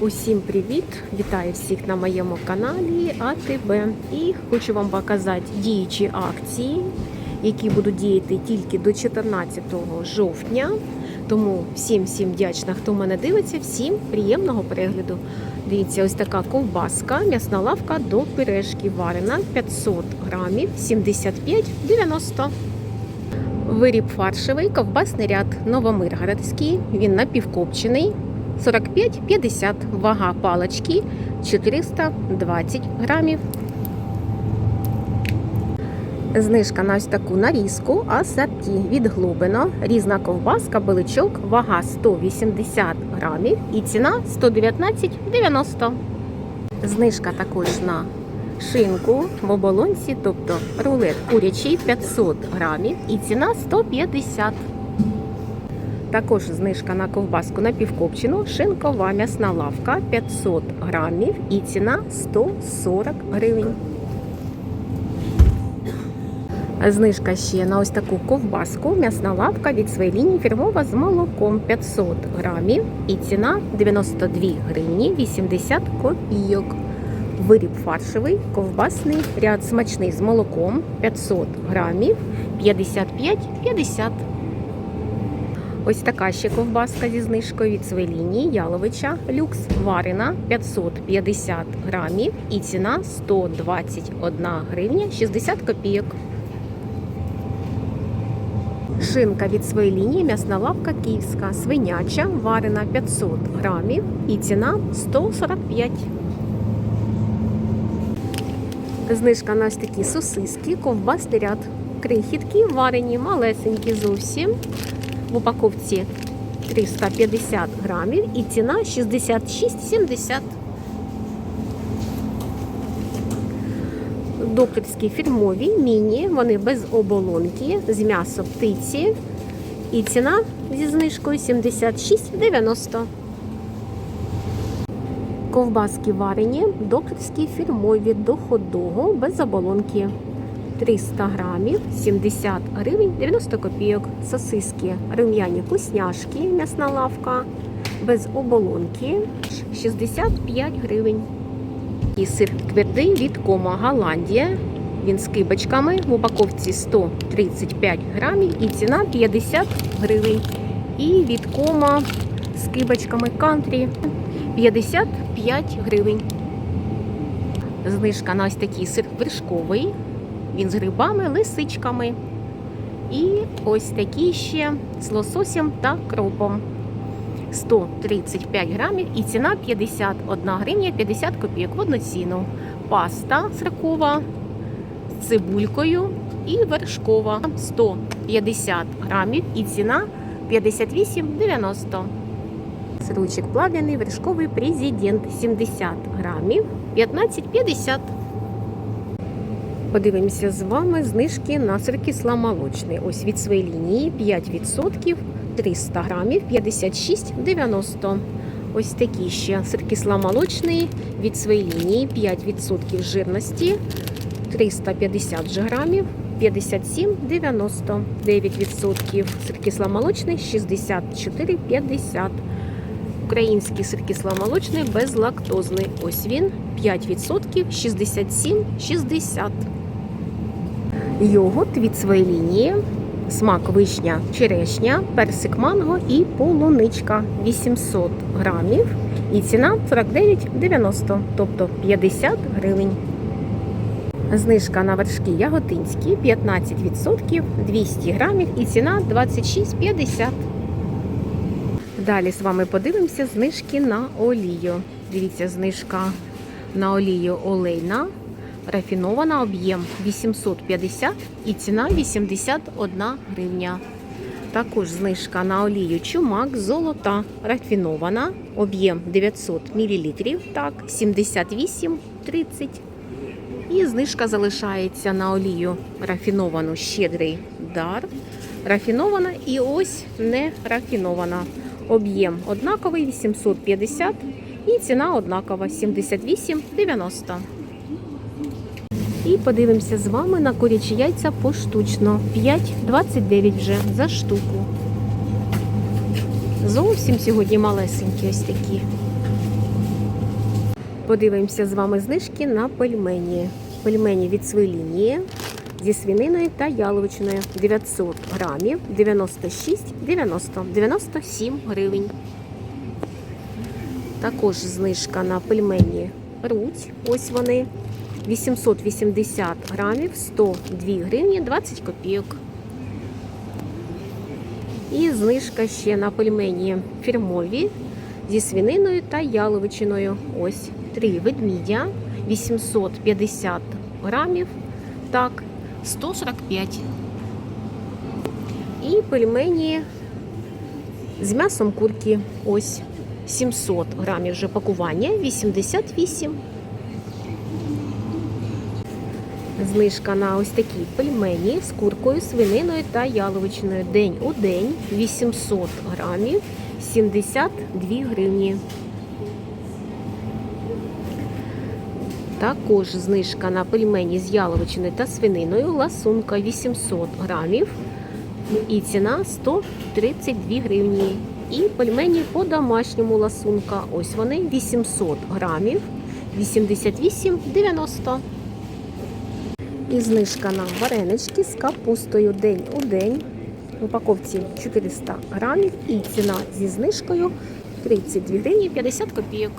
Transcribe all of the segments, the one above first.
Усім привіт! Вітаю всіх на моєму каналі АТБ. І хочу вам показати діючі акції, які будуть діяти тільки до 14 жовтня. Тому всім всім вдячна, хто мене дивиться, всім приємного перегляду. Дивіться, ось така ковбаска, м'ясна лавка до пюрешки варена 500 грамів 75,90. Виріб фаршевий, ковбасний ряд Новомиргородський. Він напівкопчений. 45-50. Вага палички 420 грамів. Знижка на ось таку нарізку асорті від Глобино. Різна ковбаска, беличок, вага 180 грамів і ціна 119,90. Знижка також на шинку в оболонці, тобто рулет курячий 500 грамів і ціна 150 також знижка на ковбаску напівкопчену, шинкова м'ясна лавка 500 грамів і ціна 140 гривень. Знижка ще на ось таку ковбаску, м'ясна лавка від своєї лінії фірмова з молоком 500 грамів і ціна 92 гривні 80 копійок. Виріб фаршевий, ковбасний, ряд смачний з молоком 500 грамів 55,50 Ось така ще ковбаска зі знижкою від своєї лінії Яловича Люкс варена 550 грамів і ціна 121 гривня 60 копійок. Шинка від своєї лінії м'ясна лавка київська, свиняча, варена 500 грамів і ціна 145. Знижка на ось такі сосиски, ковбасний ряд. Крихітки варені, малесенькі зовсім в упаковці 350 грамів і ціна 66,70. Докторські фірмові міні, вони без оболонки, з м'ясо птиці. І ціна зі знижкою 76,90. Ковбаски варені, докторські фірмові до хот-догу без оболонки. 300 грамів 70 гривень 90 копійок. Сосиски рум'яні вкусняшки, м'ясна лавка без оболонки 65 гривень. І сир твердий від кома Голландія. Він з кибочками в упаковці 135 грамів і ціна 50 гривень. І від кома з кибочками кантрі 55 гривень. Знижка на ось такий сир вершковий. Він з грибами, лисичками. І ось такі ще з лососем та кропом. 135 грамів і ціна 51 гривня 50 копійок в одну ціну. Паста сиркова з цибулькою і вершкова 150 грамів і ціна 58,90. Сирочок плавляний, вершковий президент 70 грамів 15,50. Подивимося з вами знижки на сир кисломолочний. Ось від своєї лінії 5% 300 грамів 56,90. Ось такі ще сир кисломолочний від своєї лінії 5% жирності 350 же грамів 57,90. 9% сир кисломолочний 64,50. Український сиркисломолочний безлактозний. Ось він 5% 67,60. Йогурт від своєї лінії, смак вишня, черешня, персик манго і полуничка 800 грамів. І ціна 49,90, тобто 50 гривень. Знижка на вершки яготинські 15%, 200 грамів і ціна 26,50. Далі з вами подивимося знижки на олію. Дивіться, знижка на олію олейна. Рафінована об'єм 850 і ціна 81 гривня. Також знижка на олію чумак золота рафінована, об'єм 900 мл, так, 78,30. І знижка залишається на олію рафіновану щедрий дар. Рафінована і ось не рафінована. Об'єм однаковий 850 і ціна однакова 78,90. І подивимося з вами на курячі яйця поштучно. 5,29 вже за штуку. Зовсім сьогодні малесенькі ось такі. Подивимося з вами знижки на пельмені. Пельмені від своєї лінії зі свининою та яловичиною 900 грамів 96,90 97 гривень. Також знижка на пельмені Руть. Ось вони 880 грамів 102 гривні 20 копійок. І знижка ще на пельмені фірмові зі свининою та яловичиною. Ось три ведмідя 850 грамів. Так, 145. І пельмені з м'ясом курки. Ось 700 грамів вже пакування 88. Знижка на ось такі пельмені з куркою, свининою та яловичиною. День у день 800 грамів 72 гривні. Також знижка на пельмені з яловичиною та свининою. Ласунка 800 грамів. І ціна 132 гривні. І пельмені по домашньому ласунка. Ось вони 800 грамів 88,90. І знижка на варенички з капустою день у день. В упаковці 400 грамів і ціна зі знижкою 32 гривні 50 копійок.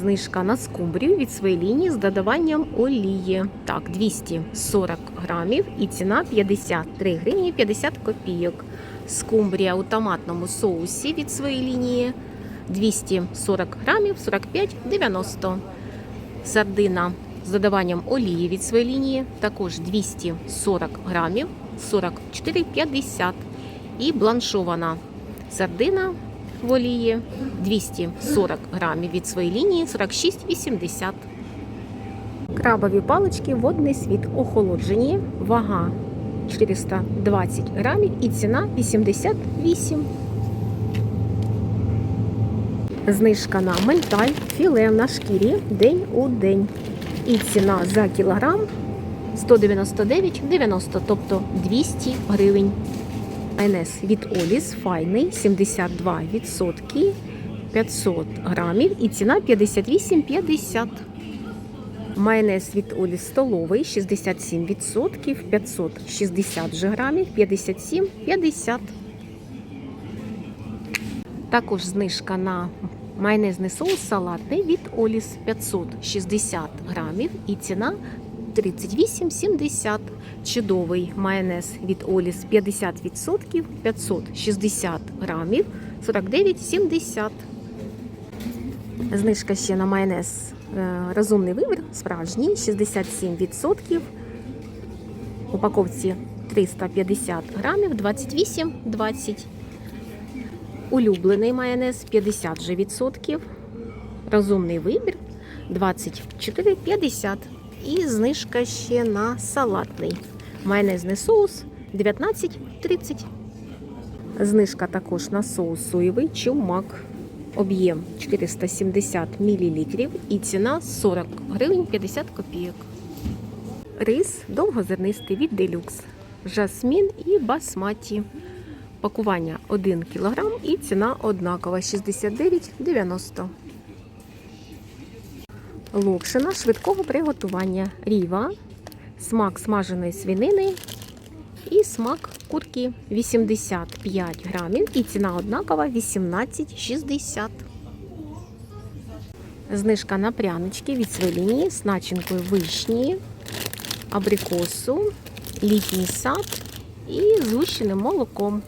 Знижка на скумбрію від своєї лінії з додаванням олії. Так, 240 грамів і ціна 53 гривні 50 копійок. Скумбрія у томатному соусі від своєї лінії 240 грамів 45,90. Сардина з додаванням олії від своєї лінії також 240 грамів 44,50. І бланшована сардина в олії 240 грамів від своєї лінії 46,80. Крабові палички водний світ охолоджені. Вага 420 грамів і ціна 88. Знижка на менталь філе на шкірі день у день. І ціна за кілограм 199,90, тобто 200 гривень. Майонез від Оліс файний 72%, 500 грамів і ціна 58,50. Майонез від Оліс столовий 67%, 560 же грамів, 57,50. Також знижка на майонезний соус салатний від Оліс 560 грамів і ціна 38,70. Чудовий майонез від Оліс 50%, 560 грамів, 49,70. Знижка ще на майонез е, розумний вибір, справжній, 67%. В упаковці 350 грамів, 28,20. Улюблений майонез 50 же відсотків. Розумний вибір 24,50. І знижка ще на салатний майонезний соус 19,30. Знижка також на соус соєвий чумак. Об'єм 470 мл і ціна 40 гривень 50 копійок. Рис довгозернистий від делюкс. Жасмін і басматі. Пакування 1 кг і ціна однакова 69,90. Локшина швидкого приготування. Ріва, смак смаженої свинини і смак курки 85 грамів і ціна однакова 18,60. Знижка на прянички від свинини з начинкою вишні, абрикосу, літній сад і згущеним молоком.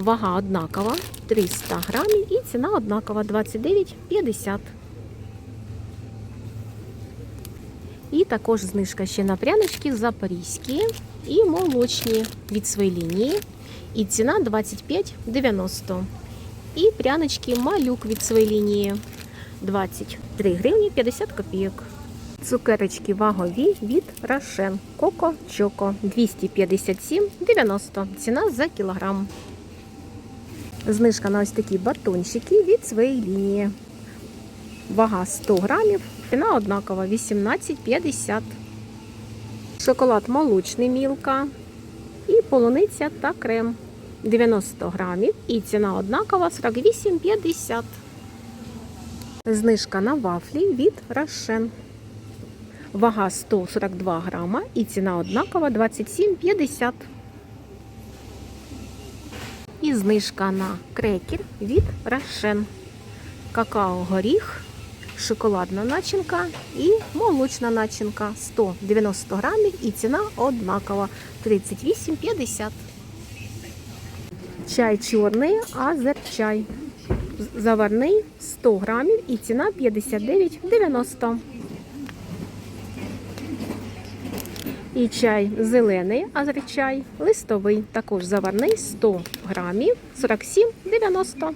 Вага однакова 300 грамів і ціна однакова 29,50. І також знижка ще на прянички запорізькі і молочні від своєї лінії. І ціна 25,90. І прянички малюк від своєї лінії 23 гривні 50 копійок. Цукерочки вагові від Рошен Коко Чоко 257,90. Ціна за кілограм. Знижка на ось такі батончики від своєї лінії. Вага 100 грамів, ціна однакова 18,50. Шоколад молочний мілка і полуниця та крем 90 грамів. І ціна однакова 48,50. Знижка на вафлі від Рошен. Вага 142 грама і ціна однакова 27,50. І знижка на крекер від Рошен. Какао горіх, шоколадна начинка і молочна начинка 190 грамів і ціна однакова 38,50. Чай чорний, азерчай. Заварний 100 грамів і ціна 59,90. І чай зелений, азерчай, листовий, також заварний 100 грамів 47,90.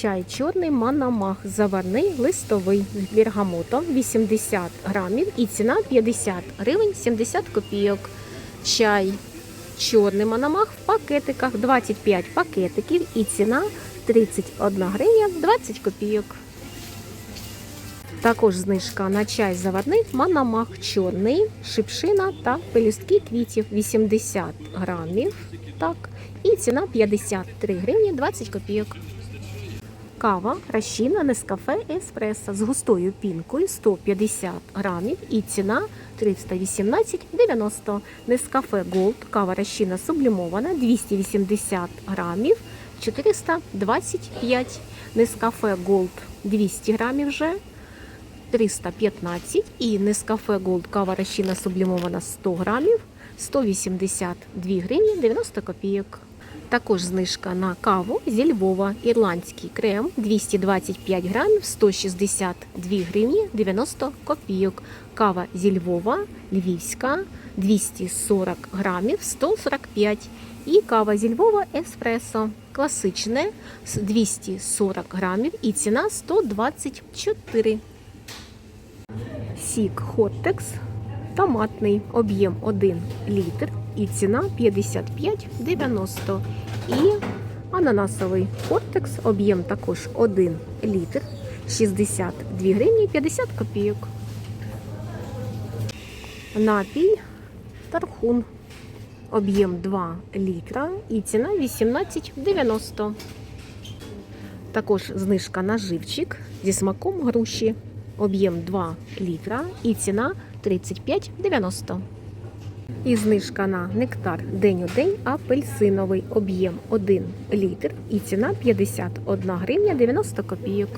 Чай чорний манамах, заварний, листовий з бергамотом 80 грамів і ціна 50 гривень 70 копійок. Чай чорний манамах в пакетиках 25 пакетиків і ціна 31 гривня 20 копійок. Також знижка на чай заварний манамах чорний, шипшина та пелюстки квітів 80 грамів. Так, і ціна 53 гривні 20 копійок. Кава розчинна Нескафе Еспресо з густою пінкою 150 грамів і ціна 318,90. Нескафе Голд, кава розчинна сублімована 280 грамів 425. Нескафе Голд 200 грамів вже 315 і Нескафе Голд кава розчинна сублімована 100 грамів 182 гривні 90 копійок. Також знижка на каву зі Львова. Ірландський крем 225 грамів 162 гривні 90 копійок. Кава зі Львова, львівська 240 грамів 145. І кава зі Львова еспресо класичне з 240 грамів і ціна 124. Сік Хоттекс томатний об'єм 1 літр і ціна 55,90. І ананасовий кортекс, об'єм також 1 літр, 62 гривні 50 копійок. Напій Тархун. Об'єм 2 літра і ціна 18,90. Також знижка на живчик зі смаком груші. Об'єм 2 літра і ціна 35,90. І знижка на нектар день у день апельсиновий об'єм 1 літр і ціна 51 гривня 90 копійок.